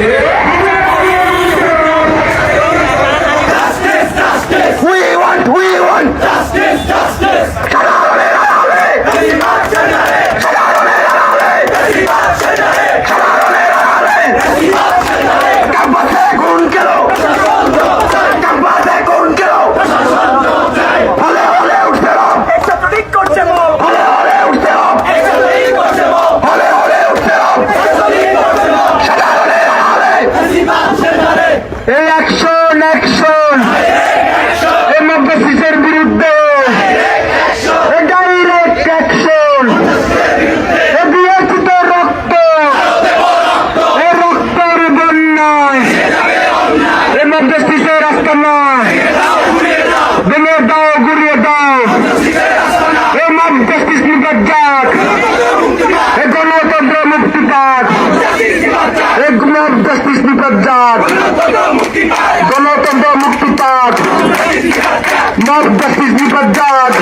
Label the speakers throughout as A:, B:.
A: We want, we want justice, justice. Justice. আস্তানা ভেঙে দাও ঘুরিয়ে দাও এ মাপ জাস্টিস নিপাত যাক এ গণতন্ত্র মুক্তি পাক এ মাপ জাস্টিস নিপাত যাক গণতন্ত্র মুক্তি পাক মাপ জাস্টিস নিপাত যাক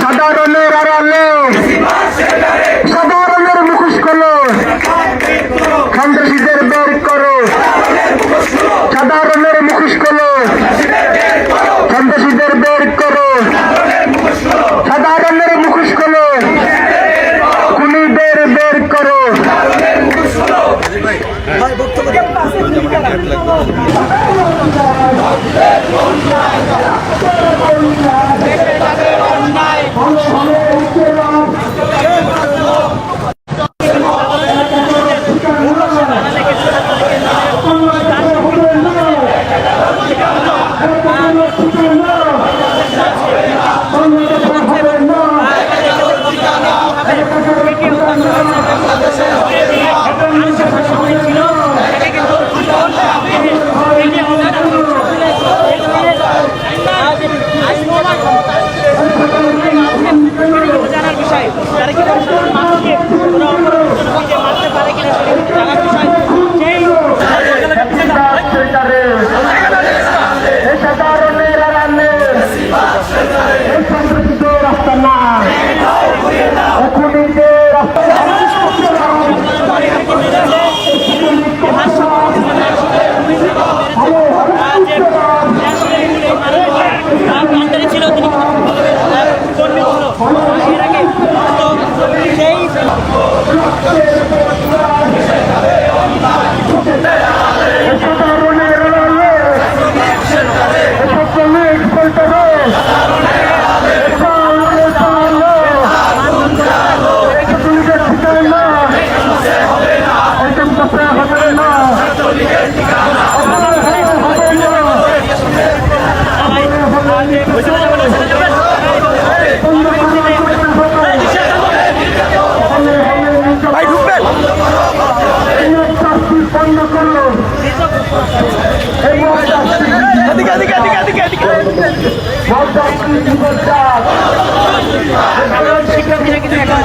A: সাধারণ
B: জানার বিষয়। তারা কি
A: শিক্ষার্থীরা কিন্তু এখন